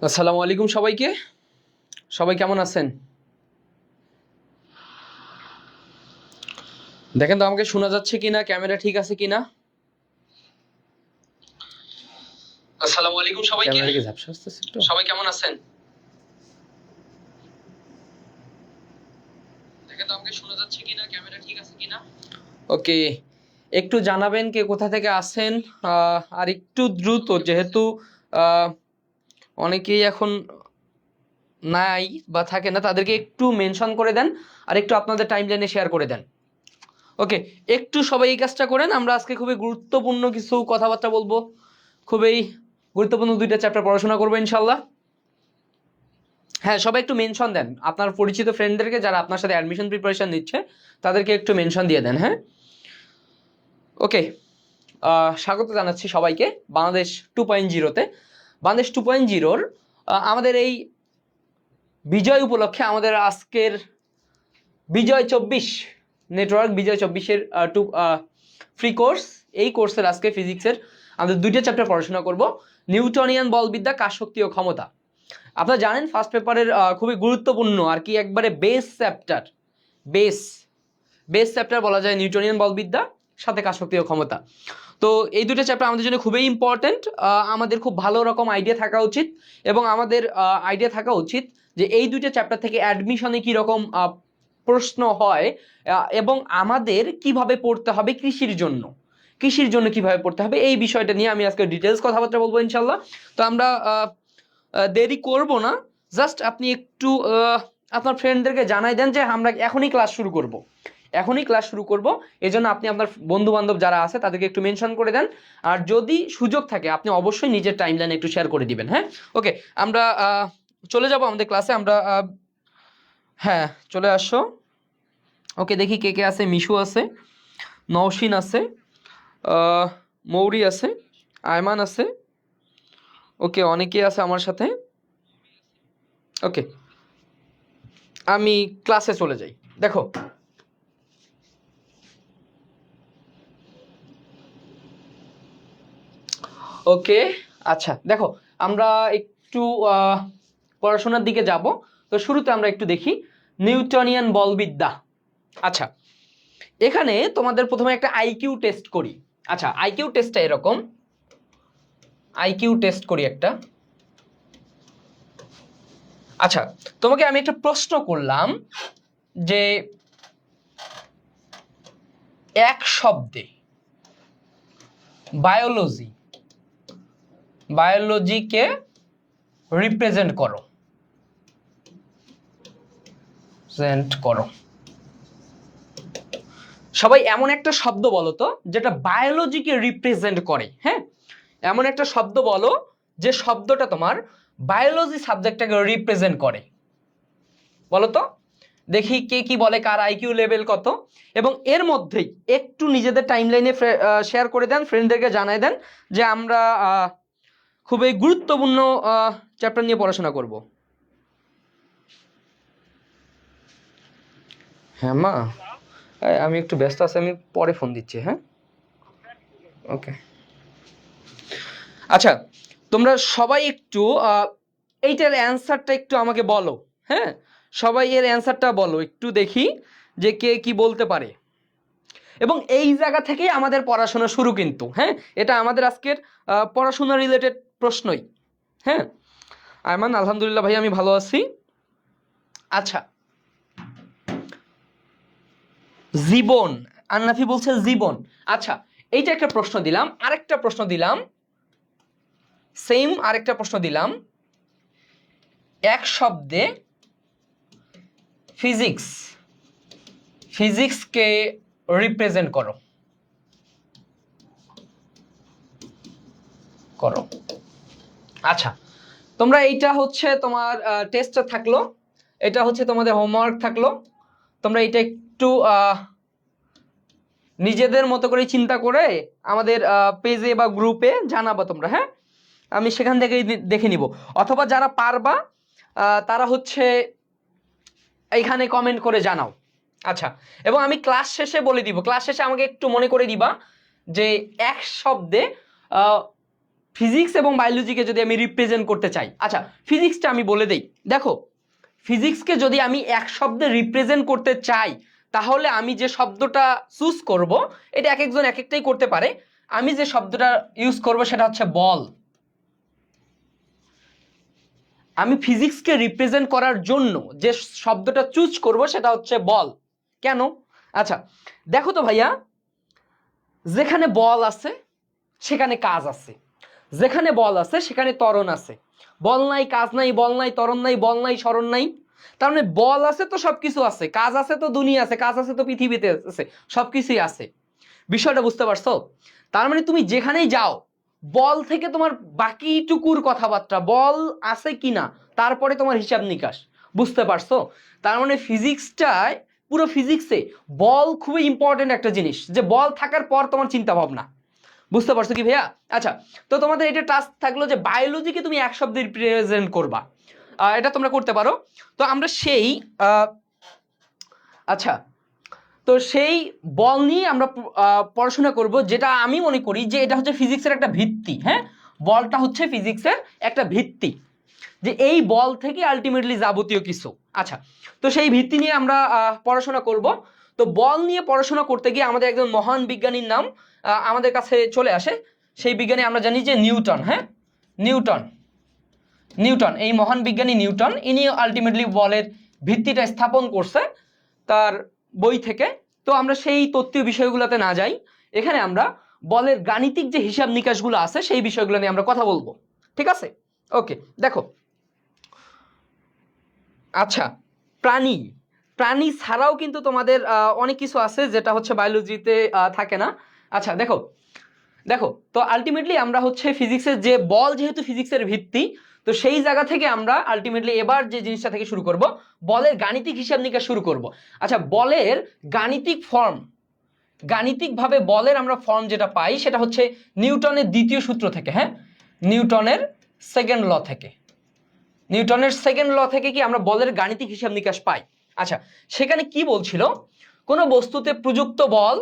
আসসালামু আলাইকুম সবাইকে। সবাই কেমন আছেন? দেখেন তো আমাকে শোনা যাচ্ছে কিনা ক্যামেরা ঠিক আছে কিনা? আসসালামু আলাইকুম সবাইকে। ক্যামেরা কি ঝাপসা আসতেছে একটু? সবাই কেমন আছেন? দেখেন তো আমাকে শোনা যাচ্ছে কিনা ক্যামেরা ঠিক আছে কিনা? ওকে একটু জানাবেন কে কোথা থেকে আসেন আহ, আর একটু দ্রুত যেহেতু আহ, অনেকেই এখন নাই বা থাকে না, তাদেরকে একটু মেনশন করে দেন আর একটু আপনাদের টাইম লাইনে শেয়ার করে দেন। ওকে একটু সবাই এই কাজটা করেন, আমরা আজকে খুবই গুরুত্বপূর্ণ কিছু কথাবার্তা বলব। খুবই গুরুত্বপূর্ণ দুইটা চ্যাপ্টার পড়াশোনা করব ইনশাল্লাহ হ্যাঁ সবাই একটু মেনশন দেন। আপনার পরিচিত ফ্রেন্ডদেরকে যারা আপনার সাথে অ্যাডমিশন প্রিপারেশন নিচ্ছে, তাদেরকে একটু মেনশন দিয়ে দেন হ্যাঁ? ওকে স্বাগত জানাচ্ছি সবাইকে বাংলাদেশ টু পয়েন্ট জিরোতে বাংলাদেশ টু পয়েন্ট জিরোর আমাদের এই বিজয় উপলক্ষে আমাদের আজকের বিজয় চব্বিশ নেটওয়ার্ক বিজয় চব্বিশের টু ফ্রি কোর্স এই কোর্সের আজকে ফিজিক্সের আমাদের দুইটা চ্যাপ্টার পড়াশোনা করব। নিউটনিয়ান বলবিদ্যা শক্তি ও ক্ষমতা। আপনারা জানেন ফার্স্ট পেপারের খুবই গুরুত্বপূর্ণ আর কি একবারে base chapter base base chapter বলা যায় নিউটনিয়ান বলবিদ্যা, সাথে শক্তি ও ক্ষমতা। তো এই দুটো চ্যাপ্টার আমাদের জন্য খুবই ইম্পর্ট্যান্ট আমাদের খুব ভালো রকম আইডিয়া থাকা উচিত এবং আমাদের আইডিয়া থাকা উচিত যে এই দুটো চ্যাপ্টার থেকে অ্যাডমিশনে কী রকম প্রশ্ন হয় এবং আমাদের কীভাবে পড়তে হবে কৃষির জন্য। কৃষির জন্য কীভাবে পড়তে হবে এই বিষয়টা নিয়ে আমি আজকে ডিটেলস কথাবার্তা বলব ইনশাল্লাহ তো আমরা দেরি করব না। জাস্ট আপনি একটু আপনার ফ্রেন্ডদেরকে জানাই দেন যে আমরা এখনই ক্লাস শুরু করব। এখনই ক্লাস শুরু করব। এই জন্য আপনি আপনার বন্ধু বান্ধব যারা আছে, তাদেরকে একটু মেনশন করে দেন। আর যদি সুযোগ থাকে, আপনি অবশ্যই নিজের টাইম লাইনে একটু শেয়ার করে দিবেন হ্যাঁ? ওকে আমরা চলে যাব আমাদের ক্লাসে আমরা হ্যাঁ চলে আসো। ওকে দেখি কে কে আছে। মিশু আছে, নওশিন আছে মৌরি আছে, আয়মান আছে। ওকে অনেকে আছে আমার সাথে। ওকে আমি ক্লাসে চলে যাই। দেখো ওকে আচ্ছা দেখো, আমরা একটু পড়াশোনার দিকে যাব। তো শুরুতে আমরা একটু দেখি। নিউটনিয়ান বলবিদ্যা। আচ্ছা এখানে তোমাদের প্রথমে একটা আইকিউ টেস্ট করি। আচ্ছা আইকিউ টেস্টটা এরকম। আইকিউ টেস্ট করি একটা। আচ্ছা তোমাকে আমি একটা প্রশ্ন করলাম যে এক শব্দে বায়োলজি বায়োলজিকে রিপ্রেজেন্ট করো। প্রেজেন্ট করো। সবাই এমন একটা শব্দ বলো তো, যেটা বায়োলজিকে রিপ্রেজেন্ট করে হ্যাঁ? এমন একটা শব্দ বলো, যে শব্দটা তোমার বায়োলজি সাবজেক্টটাকে রিপ্রেজেন্ট করে। বলো তো, দেখি কে কি বলে, কার আইকিউ লেভেল কত? এবং এর মধ্যেই একটু নিজেদের টাইমলাইনে শেয়ার করে দেন ফ্রেন্ডদেরকে জানাই দেন, যে আমরা খুবই গুরুত্বপূর্ণ চ্যাপ্টার নিয়ে পড়াশোনা করব। হ্যাঁ মা। আমি একটু ব্যস্ত আছি, আমি পরে ফোন দিচ্ছি হ্যাঁ? ওকে আচ্ছা তোমরা সবাই একটু এইটার অ্যান্সারটা একটু আমাকে বলো হ্যাঁ? সবাই এর অ্যান্সারটা বলো, একটু দেখি যে কে কি বলতে পারে। এবং এই জায়গা থেকেই আমাদের পড়াশোনা শুরু কিন্তু হ্যাঁ? এটা আমাদের আজকের পড়াশোনা রিলেটেড প্রশ্নই। হ্যাঁ? আয়মান, আলহামদুলিল্লাহ ভাই, আমি ভালো আছি। আচ্ছা। জীবন। আন্নাফি বলছে জীবন। আচ্ছা এইটা একটা প্রশ্ন দিলাম, আরেকটা প্রশ্ন দিলাম। সেম আরেকটা প্রশ্ন দিলাম। এক শব্দে ফিজিক্স ফিজিক্সকে রিপ্রেজেন্ট করো। করো। আচ্ছা তোমরা এইটা হচ্ছে তোমার টেস্টটা থাকল, এটা হচ্ছে তোমাদের হোমওয়ার্ক থাকল, তোমরা এটা একটু নিজেদের মতো করে চিন্তা করে আমাদের পেজে বা গ্রুপে জানাব তোমরা হ্যাঁ? আমি সেখান থেকে দেখে নিব। অথবা যারা পারবা তারা হচ্ছে এইখানে কমেন্ট করে জানাও। আচ্ছা এবং আমি ক্লাস শেষে বলে দিব। ক্লাস শেষে আমাকে একটু মনে করে দিবা যে এক শব্দে ফিজিক্স এবং বায়োলজিকে যদি আমি রিপ্রেজেন্ট করতে চাই আচ্ছা ফিজিক্সটা আমি বলে দেই। দেখো ফিজিক্সকে যদি আমি এক শব্দে রিপ্রেজেন্ট করতে চাই, তাহলে আমি যে শব্দটা চুজ করব, এটা এক একজন এক একটাই করতে পারে। আমি যে শব্দটা ইউজ করব সেটা হচ্ছে বল। আমি ফিজিক্সকে রিপ্রেজেন্ট করার জন্য যে শব্দটা চুজ করব সেটা হচ্ছে বল। কেন? আচ্ছা দেখো তো ভাইয়া, যেখানে বল আছে, সেখানে কাজ আছে। যেখানে বল আছে, সেখানে ত্বরণ আছে। বল নাই, কাজ নাই, বল নাই তরণ নাই, বল নাই, স্মরণ নাই। তার মানে বল আছে তো সব কিছু আছে, কাজ আছে তো দুনিয়া আছে, কাজ আছে তো পৃথিবীতে আছে সব কিছুই আছে। বিষয়টা বুঝতে পারছ? তার মানে তুমি যেখানেই যাও, বল থেকে তোমার বাকিটুকুর কথাবার্তা, বল আছে কিনা, তারপরে তোমার হিসাব নিকাশ। বুঝতে পারছ? তার মানে ফিজিক্সটায় পুরো ফিজিক্সে বল খুবই ইম্পর্টেন্ট একটা জিনিস, যে বল থাকার পর তোমার চিন্তা ভাবনা বুঝতে পারছ কি ভাইয়া? আচ্ছা তো তোমাদের এটা টাস্ক থাকল যে বায়োলজিকে তুমি এক শব্দে রিপ্রেজেন্ট করবা। এটা তোমরা করতে পারো। তো আমরা সেই আচ্ছা তো সেই বল নিয়ে আমরা পড়াশোনা করব, যেটা আমি মনে করি যে এটা হচ্ছে ফিজিক্সের একটা ভিত্তি হ্যাঁ? বলটা হচ্ছে ফিজিক্সের একটা ভিত্তি, যে এই বল থেকে আলটিমেটলি যাবতীয় কিছু। আচ্ছা তো সেই ভিত্তি নিয়ে আমরা পড়াশোনা করব। তো বল নিয়ে পড়াশোনা করতে গিয়ে আমাদের একজন মহান বিজ্ঞানীর নাম আমাদের কাছে চলে আসে। সেই বিজ্ঞানী আমরা জানি যে নিউটন হ্যাঁ? নিউটন। নিউটন, এই মহান বিজ্ঞানী নিউটন, ইনি আলটিমেটলি বলের ভিত্তিটা স্থাপন করছে তার বই থেকে। তো আমরা সেই তত্ত্বীয় বিষয়গুলোতে না যাই। এখানে আমরা বলের গাণিতিক যে হিসাব নিকাশগুলো আছে, সেই বিষয়গুলো নিয়ে আমরা কথা বলব। ঠিক আছে? ওকে, দেখো। আচ্ছা প্রাণী। প্রাণী ছাড়াও কিন্তু তোমাদের অনেক কিছু আছে যেটা হচ্ছে বায়োলজিতে থাকে না। আচ্ছা দেখো দেখো, তো আলটিমেটলি আমরা হচ্ছে ফিজিক্সের যে বল যেহেতু ফিজিক্সের ভিত্তি, তো সেই জায়গা থেকে আমরা আলটিমেটলি এবার যে জিনিসটা থেকে শুরু করব, বলের গাণিতিক হিসাব নিকাশ শুরু করব। আচ্ছা বলের গাণিতিক ফর্ম গাণিতিকভাবে বলের আমরা ফর্ম যেটা পাই, সেটা হচ্ছে নিউটনের দ্বিতীয় সূত্র থেকে হ্যাঁ? নিউটনের সেকেন্ড ল থেকে। নিউটনের সেকেন্ড ল থেকে কি আমরা বলের গাণিতিক হিসাব নিকাশ পাই? আচ্ছা সেখানে কি বলছিল? কোনো বস্তুতে প্রযুক্ত বল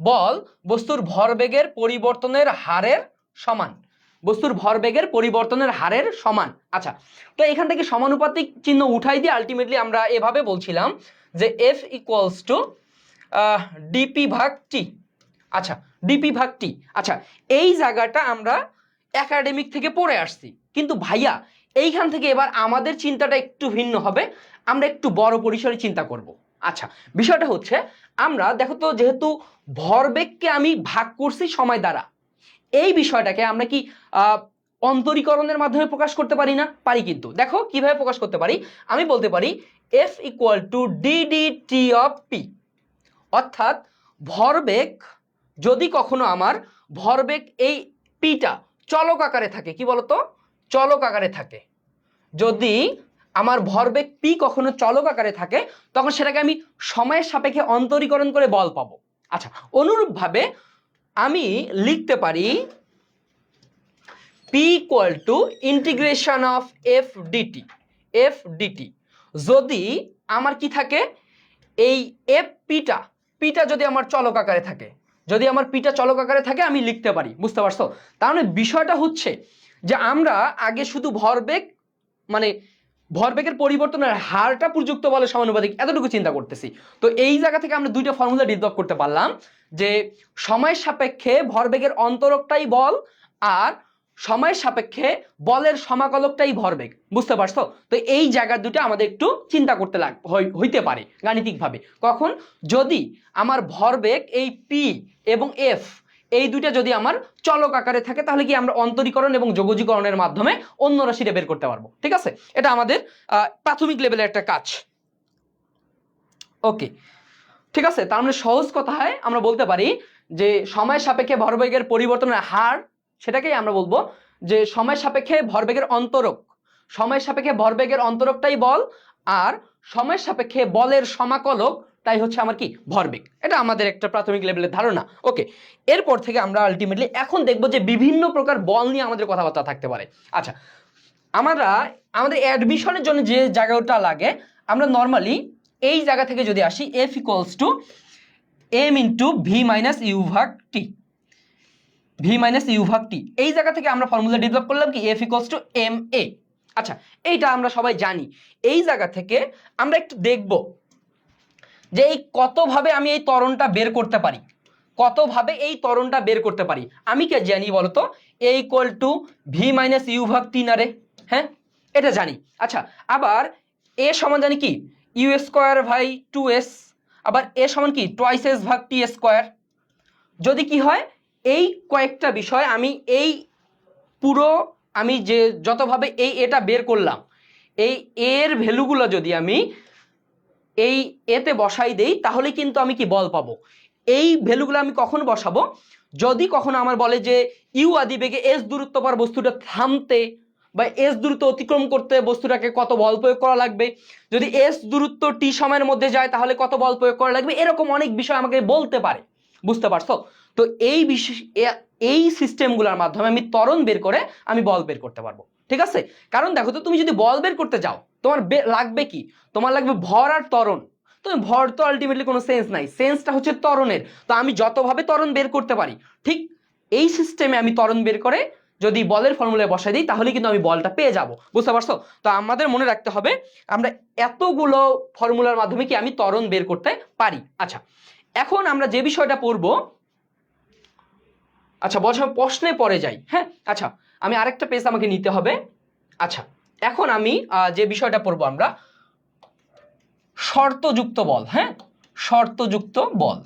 বল বস্তুর ভরবেগের পরিবর্তনের হারের সমান। বস্তুর ভরবেগের পরিবর্তনের হারের সমান। আচ্ছা তো এখান থেকে সমানুপাতিক চিহ্ন উঠাই দিয়ে আলটিমেটলি আমরা এভাবে বলছিলাম যে এফ ইকুয়ালস টু ডিপি ভাগ টি আচ্ছা ডিপি ভাগ টি আচ্ছা এই জায়গাটা আমরা একাডেমিক থেকে পড়ে আসছি। কিন্তু ভাইয়া এইখান থেকে এবার আমাদের চিন্তাটা একটু ভিন্ন হবে। আমরা একটু বড় পরিসরে চিন্তা করব। আচ্ছা বিষয়টা হচ্ছে, আমরা দেখো তো যেহেতু ভরবেগকে আমি ভাগ করছি সময় দ্বারা, এই বিষয়টাকে আমরা কি অন্তরীকরণের মাধ্যমে প্রকাশ করতে পারি না? পারি কিন্তু। দেখো, কীভাবে প্রকাশ করতে পারি? আমি বলতে পারি F equal to D D T of P অর্থাৎ ভরবেগ যদি কখনো আমার, ভরবেগ এই পিটা চলক আকারে থাকে, কি বলতো? চলক আকারে থাকে। যদি আমার ভরবেগ পি কখনো চলক আকারে থাকে, তখন সেটাকে আমি সময়ের সাপেক্ষে অন্তরীকরণ করে বল পাবো। আচ্ছা অনুরূপভাবে আমি লিখতে পারি P equal to integration of F D T F D T যদি আমার কি থাকে? এই এফ পিটা পিটা যদি আমার চলক আকারে থাকে, যদি আমার পিটা চলক আকারে থাকে, আমি লিখতে পারি, বুঝতে পারছ? মানে বিষয়টা হচ্ছে যে আমরা আগে শুধু ভরবেগ মানে ভরবেগের পরিবর্তনের হারটা প্রযুক্ত বলে সমানুপাতিক এতটুকু চিন্তা করতেছি। তো এই জায়গা থেকে আমরা দুইটা ফর্মুলা ডেভেলপ করতে পারলাম, যে সময়ের সাপেক্ষে ভরবেগের অন্তরকটাই বল আর সময়ের সাপেক্ষে বলের সমাকলকটাই ভরবেগ। বুঝতে পারছ? তো এই জায়গা দুটো আমাদের একটু চিন্তা করতে লাগ হইতে পারে গাণিতিকভাবে। কখন? যদি আমার ভরবেগ এই পি এবং এফ এই দুইটা যদি আমার চলক আকারে থাকে, তাহলে কি আমরা অন্তরীকরণ এবং যোগজীকরণের মাধ্যমে অন্য রাশিটা বের করতে পারব। ঠিক আছে? এটা আমাদের প্রাথমিক লেভেলের একটা কাজ। ওকে। ঠিক আছে? তার মানে সহজ কথায় আমরা বলতে পারি যে, সময় সাপেক্ষে ভরবেগের পরিবর্তনের হার, সেটাকেই আমরা বলব যে, সময় সাপেক্ষে ভরবেগের অন্তরক। সময় সাপেক্ষে ভরবেগের অন্তরকটাই বল, আর সময় সাপেক্ষে বলের সমাকলক তাই হচ্ছে আমার কি? ভরবেগ। এটা আমাদের একটা প্রাথমিক লেভেলের ধারণা। ওকে এরপর থেকে আমরা আলটিমেটলি এখন দেখব যে বিভিন্ন প্রকার বল নিয়ে আমাদের কথাবার্তা থাকতে পারে। আচ্ছা আমরা, আমাদের অ্যাডমিশনের জন্য যে জায়গাটা লাগে, আমরা নর্মালি এই জায়গা থেকে যদি আসি F equals to M into V minus U ভাগ টি ভি মাইনাস ইউ ভাগ টি এই জায়গা থেকে আমরা ফর্মুলা ডেভেলপ করলাম কি? F equals to M A আচ্ছা এইটা আমরা সবাই জানি। এই জায়গা থেকে আমরা একটু দেখব যে এই কতভাবে আমি এই ত্বরণটা বের করতে পারি? কতভাবে এই ত্বরণটা বের করতে পারি? আমি কে জানি বলতো? A equal to V minus U ভাগ টি না রে হ্যাঁ? এটা জানি। আচ্ছা আবার এ সমান জানি কি? U square by two S আবার এ সমান কি? টোয়াইস এস ভাগ টি স্কোয়ার যদি কি হয়, এই কয়েকটা বিষয় আমি এই পুরো আমি যে যতভাবে এই এটা বের করলাম, এই এর ভ্যালুগুলো যদি আমি এই এতে বসাই দেই, তাহলে কিন্তু আমি কি বল পাবো? এই ভ্যালুগুলো আমি কখন বসাবো? যদি কখনো আমার বলে যে, ইউ আদি বেগে এস দূরত্ব পর বস্তুটা থামতে বা এস দূরত্ব অতিক্রম করতে বস্তুটাকে কত বল প্রয়োগ করা লাগবে? যদি এস দূরত্ব টি সময়ের মধ্যে যায়, তাহলে কত বল প্রয়োগ করা লাগবে? এরকম অনেক বিষয় আমাকে বলতে পারে। বুঝতে পারছ? তো এই বিশেষ এই সিস্টেমগুলোর মাধ্যমে আমি ত্বরণ বের করে আমি বল বের করতে পারব। ঠিক আছে? কারণ দেখো তো, তুমি যদি বল বের করতে যাও তোমার লাগবে কি? তোমার লাগবে ভর আর ত্বরণ। তো ভর তো আলটিমেটলি কোনো সেন্স নাই। সেন্সটা হচ্ছে ত্বরণের। তো আমি যতভাবে ত্বরণ বের করতে পারি, ঠিক এই সিস্টেমে আমি ত্বরণ বের করে যদি বলের ফর্মুলায় বসাই দিই, তাহলে কিন্তু আমি বলটা পেয়ে যাব। বুঝতে পারছ? তো আমাদের মনে রাখতে হবে, আমরা এতগুলো ফর্মুলার মাধ্যমে কি আমি ত্বরণ বের করতে পারি? আচ্ছা এখন আমরা যে বিষয়টা পড়ব আচ্ছা বছর প্রশ্নে পরে যাই হ্যাঁ? আচ্ছা আমি আরেকটা পেজ আমাকে নিতে হবে। আচ্ছা এখন আমি যে বিষয়টা পড়ব আমরা, শর্তযুক্ত বল হ্যাঁ? শর্তযুক্ত বল।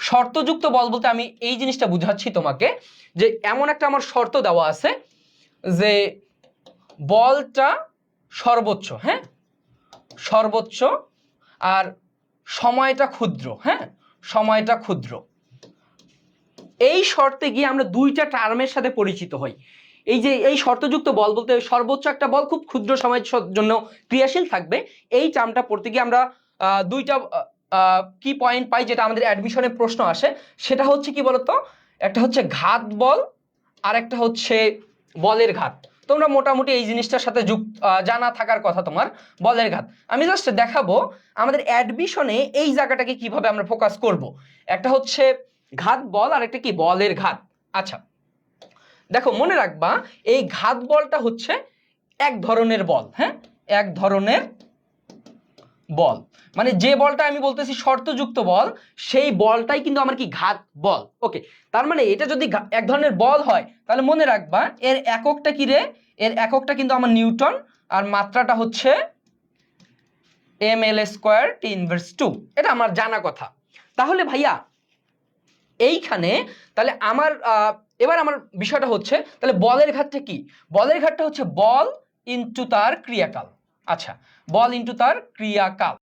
শর্তযুক্ত বল বলতে আমি এই জিনিসটা বুঝাচ্ছি তোমাকে, যে এমন একটা আমার শর্ত দেওয়া আছে, যে বলটা সর্বোচ্চ হ্যাঁ? সর্বোচ্চ আর সময়টা ক্ষুদ্র হ্যাঁ? সময়টা ক্ষুদ্র। এই শর্তে গিয়ে আমরা দুইটা টার্মের সাথে পরিচিত হই। এই যে এই শর্তযুক্ত বল বলতে সর্বোচ্চ একটা বল খুব ক্ষুদ্র সময়ের জন্য ক্রিয়াশীল থাকবে। এই টার্মটা পড়তে গিয়ে আমরা দুইটা কি পয়েন্ট পাই যেটা আমাদের অ্যাডমিশনে প্রশ্ন আসে। সেটা হচ্ছে কি বলতো? একটা হচ্ছে ঘাত বল আর একটা হচ্ছে বলের ঘাত। তোমরা মোটামুটি এই জিনিসটার সাথে যুক্ত জানা থাকার কথা তোমার, বলের ঘাত। আমি জাস্ট দেখাবো আমাদের অ্যাডমিশনে এই জায়গাটাকে কীভাবে আমরা ফোকাস করব। একটা হচ্ছে ঘাত বল আর একটা কি? বলের ঘাত। আচ্ছা দেখো, মনে রাখবা, এই ঘাত বলটা হচ্ছে এক ধরনের বল হ্যাঁ? এক ধরনের বল। মানে যে বলটা আমি বলতেছি শর্তযুক্ত বল, সেই বলটাই কিন্তু আমার কি ঘাত বল? ওকে তার মানে এটা যদি এক ধরনের বল হয়, তাহলে মনে রাখবা, এর এককটা কি রে? এর এককটা কিন্তু আমার নিউটন, আর মাত্রাটা হচ্ছে M L square T inverse two এটা আমার জানা কথা। তাহলে ভাইয়া, এইখানে, তাহলে আমার এবার আমার বিষয়টা হচ্ছে, তাহলে বলের ঘাটটা কি? বলের ঘাটটা হচ্ছে বল ইনটু তার ক্রিয়াকাল। আচ্ছা বল ইনটু তার ক্রিয়াকাল।